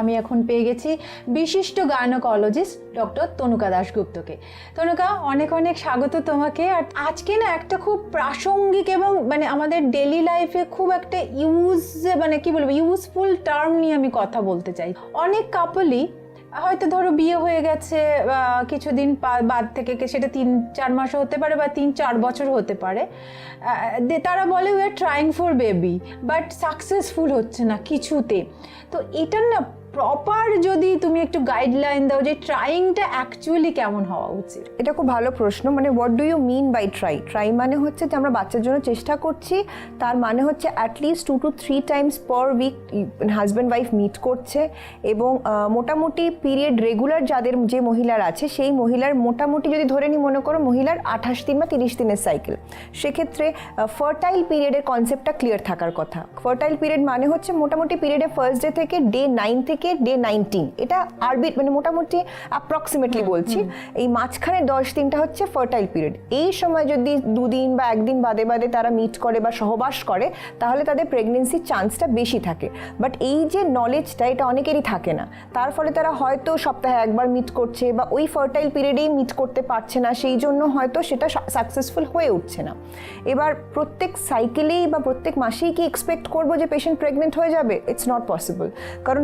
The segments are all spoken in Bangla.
আমি এখন পেয়ে গেছি বিশিষ্ট গায়নোকোলজিস্ট ডক্টর তনুকা দাশগুপ্তকে। তনুকা, অনেক অনেক স্বাগত তোমাকে। আর আজকে না একটা খুব প্রাসঙ্গিক এবং মানে আমাদের ডেলি লাইফে খুব একটা ইউজ মানে কি বলব ইউজফুল টার্ম নিয়ে আমি কথা বলতে চাই। অনেক কাপলই হয়তো ধরো বিয়ে হয়ে গেছে কিছুদিন বাদ থেকে সেটা তিন, চার মাসও হতে পারে বা তিন, চার বছর হতে পারে। তারা বলে we are trying for baby but successful হচ্ছে না কিছুতে। তো এটার না প্রপার যদি তুমি একটু গাইডলাইন দাও যে ট্রাইংটা অ্যাকচুয়ালি কেমন হওয়া উচিত? এটা খুব ভালো প্রশ্ন মানে what do you mean by try try মানে হচ্ছে যে আমরা বাচ্চার জন্য চেষ্টা করছি, তার মানে হচ্ছে at least two two three times per week husband wife meet করছে এবং মোটামুটি পিরিয়ড রেগুলার যাদের যে মহিলার আছে, সেই মহিলার মোটামুটি যদি ধরে নিই মনে করো মহিলার আঠাশ দিন বা তিরিশ দিনের সাইকেল সেক্ষেত্রে ফার্টাইল পিরিয়ডের কনসেপ্টটা ক্লিয়ার থাকার কথা। ফার্টাইল পিরিয়ড মানে হচ্ছে মোটামুটি পিরিয়ডের ফার্স্ট ডে থেকে ডে নাইন থেকে ডে নাইনটিন এটা আরবি মানে মোটামুটি অ্যাপ্রক্সিমেটলি বলছি। এই মাঝখানে দশ দিনটা হচ্ছে ফার্টাইল পিরিয়ড এই সময় যদি দুদিন বা একদিন বাদে বাদে তারা মিট করে বা সহবাস করে তাহলে তাদের প্রেগনেন্সির চান্সটা বেশি থাকে। বাট এই যে নলেজটা এটা অনেকেরই থাকে না। তার ফলে তারা হয়তো সপ্তাহে একবার মিট করছে বা ওই ফার্টাইল পিরিয়ডেই মিট করতে পারছে না সেই জন্য হয়তো সেটা সাকসেসফুল হয়ে উঠছে না। এবার প্রত্যেক সাইকেলেই বা প্রত্যেক মাসেই কি এক্সপেক্ট করব যে পেশেন্ট প্রেগনেন্ট হয়ে যাবে? ইটস নট পসিবল কারণ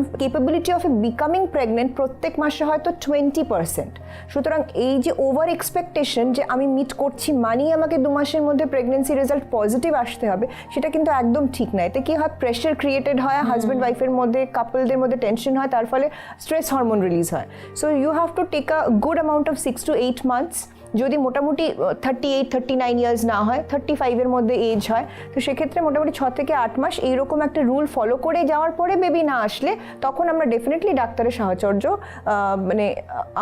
capability of a becoming pregnant প্রত্যেক মাসে হয়তো টোয়েন্টি পার্সেন্ট সুতরাং এই যে ওভার এক্সপেকটেশন যে আমি মিট করছি মানেই আমাকে দু মাসের মধ্যে প্রেগনেন্সি রেজাল্ট পজিটিভ আসতে হবে সেটা কিন্তু একদম ঠিক না। এতে কি হয়? প্রেশার ক্রিয়েটেড হয় হাজব্যান্ড ওয়াইফের মধ্যে কাপলদের মধ্যে টেনশন হয় তার ফলে স্ট্রেস হরমোন রিলিজ হয়। So you have to take a good amount of six to eight months যদি মোটামুটি thirty eight thirty nine years না হয় থার্টি ফাইভের মধ্যে এজ হয় তো সেক্ষেত্রে মোটামুটি ছ থেকে আট মাস এইরকম একটা রুল ফলো করে যাওয়ার পরে বেবি না আসলে তখন আমরা ডেফিনেটলি ডাক্তারের সাহচর্য মানে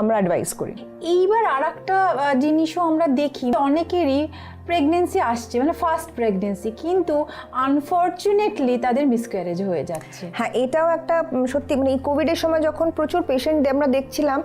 আমরা অ্যাডভাইস করি। এইবার আর একটা জিনিসও আমরা দেখি অনেকেরই প্রেগনেন্সি আসছে মানে ফার্স্ট প্রেগনেন্সি কিন্তু আনফর্চুনেটলি তাদের মিসক্যারেজ হয়ে যাচ্ছে। হ্যাঁ এটাও একটা সত্যি মানে এই কোভিডের সময় যখন প্রচুর পেশেন্ট আমরা দেখছিলাম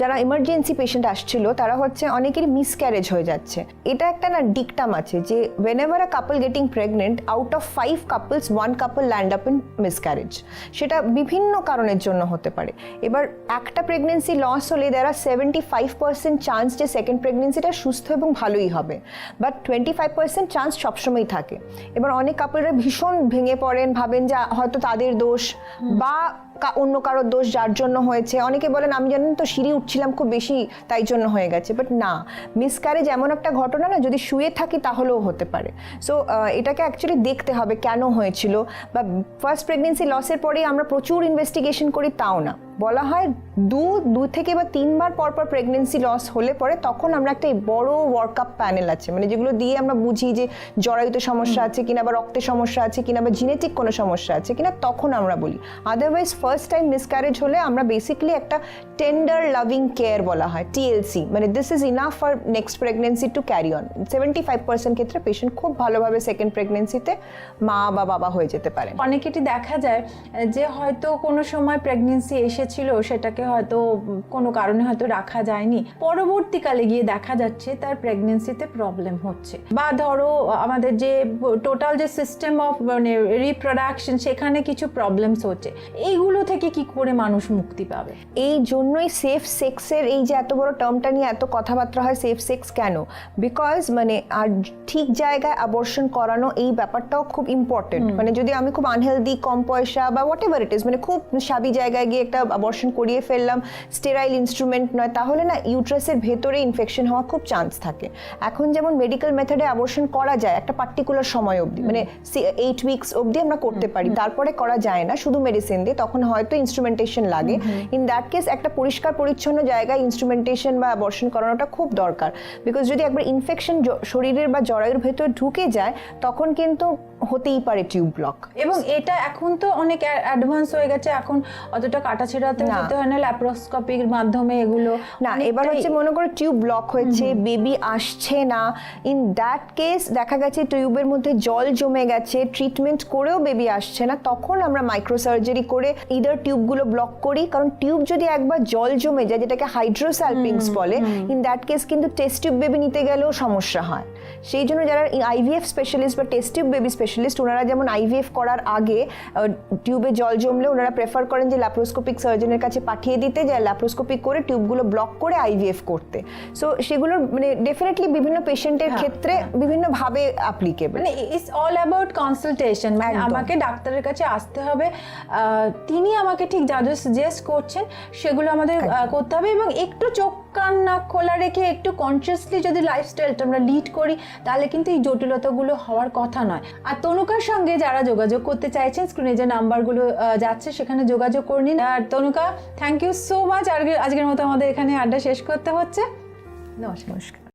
যারা ইমার্জেন্সি পেশেন্ট আসছিল তারা হচ্ছে অনেকেরই মিসক্যারেজ হয়ে যাচ্ছে। এটা একটা না ডিকটাম আছে যে whenever a couple getting pregnant out of five couples one couple land up in miscarriage সেটা বিভিন্ন কারণের জন্য হতে পারে। এবার একটা প্রেগনেন্সি লস হলে there are seventy five percent chance যে সেকেন্ড প্রেগনেন্সিটা সুস্থ এবং ভালোই হবে। But twenty five percent chance সবসময়ই থাকে। এবার অনেক কাপলরা ভীষণ ভেঙে পড়েন ভাবেন যে হয়তো তাদের দোষ বা অন্য কারোর দোষ যার জন্য হয়েছে। অনেকে বলেন, আমি জানেন তো, সিঁড়ি উঠছিলাম খুব বেশি, তাই জন্য হয়ে গেছে। বাট না মিসক্যারেজ এমন একটা ঘটনা না, যদি শুয়ে থাকি তাহলেও হতে পারে। সো এটাকে অ্যাকচুয়ালি দেখতে হবে কেন হয়েছিল। বা ফার্স্ট প্রেগনেন্সি লসের পরেই আমরা প্রচুর ইনভেস্টিগেশন করি, তাও না। বলা হয় দু দু থেকে বা তিনবার পর পর প্রেগনেন্সি লস হলে পরে তখন আমরা একটা বড় ওয়ার্কআপ প্যানেল আছে। মানে যেগুলো দিয়ে আমরা বুঝি যে জরায়ুতে সমস্যা আছে কিনা বা রক্তে সমস্যা আছে কিনা বা জিনেটিক কোনো সমস্যা আছে কিনা তখন আমরা বলি। আদারওয়াইজ ফার্স্ট টাইম মিসক্যারেজ হলে আমরা বেসিক্যালি একটা টেন্ডার লাভিং কেয়ার বলা হয় টিএলসি মানে this is enough for next pregnancy to carry on seventy five percent ক্ষেত্রে পেশেন্ট খুব ভালোভাবে সেকেন্ড প্রেগনেন্সিতে মা বা বাবা হয়ে যেতে পারে অনেকেরই দেখা যায় যে হয়তো কোনো সময় প্রেগনেন্সি এসেছিল সেটাকে হয়তো কোনো কারণে হয়তো রাখা যায়নি। পরবর্তীকালে গিয়ে দেখা যাচ্ছে তার প্রেগনেন্সিতে প্রবলেম হচ্ছে। বা ধরো আমাদের যে টোটাল যে সিস্টেম অফ মানে রিপ্রোডাকশন সেখানে কিছু প্রবলেমস হচ্ছে। এইগুলো থেকে কি করে মানুষ মুক্তি পাবে? এই জন্যই সেফ সেক্সের এই যে এত বড় টার্মটা নিয়ে এত কথাবার্তা হয় সেফ সেক্স কেন? বিকজ মানে আর ঠিক জায়গায় অ্যাবর্শন করানো এই ব্যাপারটাও খুব ইম্পর্টেন্ট মানে যদি আমি খুব আনহেলদি কম পয়সা বা হোয়াট এভার ইট ইজ মানে খুব সাবি জায়গায় গিয়ে একটা অ্যাবর্শন করিয়ে ফেললাম স্টেরাইল ইনস্ট্রুমেন্ট নয় তাহলে না ইউট্রাসের ভেতরে ইনফেকশন হওয়া খুব চান্স থাকে। এখন যেমন মেডিকেল মেথডে অ্যাবর্শন করা যায় একটা পার্টিকুলার সময় অবধি মানে এইট উইকস অবধি আমরা করতে পারি। তারপরে করা যায় না শুধু মেডিসিন দিয়ে তখন হয়তো ইনস্ট্রুমেন্টেশন লাগে। ইন দ্যাট কেস একটা পরিষ্কার পরিচ্ছন্ন জায়গায় ইনস্ট্রুমেন্টেশন বা অ্যাবর্শন করানোটা খুব দরকার। বিকজ যদি একবার ইনফেকশন শরীরের বা জরায়ুর ভেতর ঢুকে যায় তখন কিন্তু হতেই পারে টিউব ব্লক এবং এটা এখন তো অনেক অ্যাডভান্স হয়ে গেছে এখন অতটা কাটাছেড়াতে না। যেতে হয় না ল্যাপ্রোস্কোপির মাধ্যমে এগুলো না এবার হচ্ছে মনে করো টিউব ব্লক হয়েছে বেবি আসছে না। ইন দ্যাট কেস দেখা গেছে টিউবের মধ্যে জল জমে গেছে ট্রিটমেন্ট করেও বেবি আসছে না। তখন আমরা মাইক্রো সার্জারি করে ইদার টিউবগুলো ব্লক করি কারণ টিউব যদি একবার জল জমে যায় যেটাকে হাইড্রোস্যালপিংস বলে ইন দ্যাট কেস কিন্তু টেস্ট টিউব বেবি নিতে গেলেও সমস্যা হয়। সেই জন্য যারা আইভিএফ স্পেশালিস্ট বা টেস্ট টিউব বেবি স্পেশালিস্ট ওনারা যেমন আইভিএফ করার আগে টিউবে জল জমলে ওনারা প্রেফার করেন যে ল্যাপ্রোস্কোপিক সার্জনের কাছে পাঠিয়ে দিতে যে ল্যাপ্রোস্কোপিক করে টিউবগুলো ব্লক করে আইভিএফ করতে। সো সেগুলোর মানে ডেফিনেটলি বিভিন্ন পেশেন্টের হ্যাঁ, ক্ষেত্রে বিভিন্নভাবে অ্যাপ্লিকেবল মানে ইটস অল অ্যাবাউট কনসালটেশন মানে আমাকে ডাক্তারের কাছে আসতে হবে তিনি আমাকে ঠিক যা যা সাজেস্ট করছেন সেগুলো আমাদের করতে হবে এবং একটু চোখ কান নাক খোলা রেখে একটু কনসিয়াসলি যদি লাইফস্টাইলটা আমরা লিড করি, তাহলে কিন্তু এই জটিলতাগুলো হওয়ার কথা নয়। আর তনুকার সঙ্গে যারা যোগাযোগ করতে চাইছেন স্ক্রিনে যে নাম্বারগুলো যাচ্ছে, সেখানে যোগাযোগ করে নিন। আর Tanuka thank you so much আজকের মতো আমাদের এখানে আড্ডা শেষ করতে হচ্ছে। নমস্কার। নমস্কার।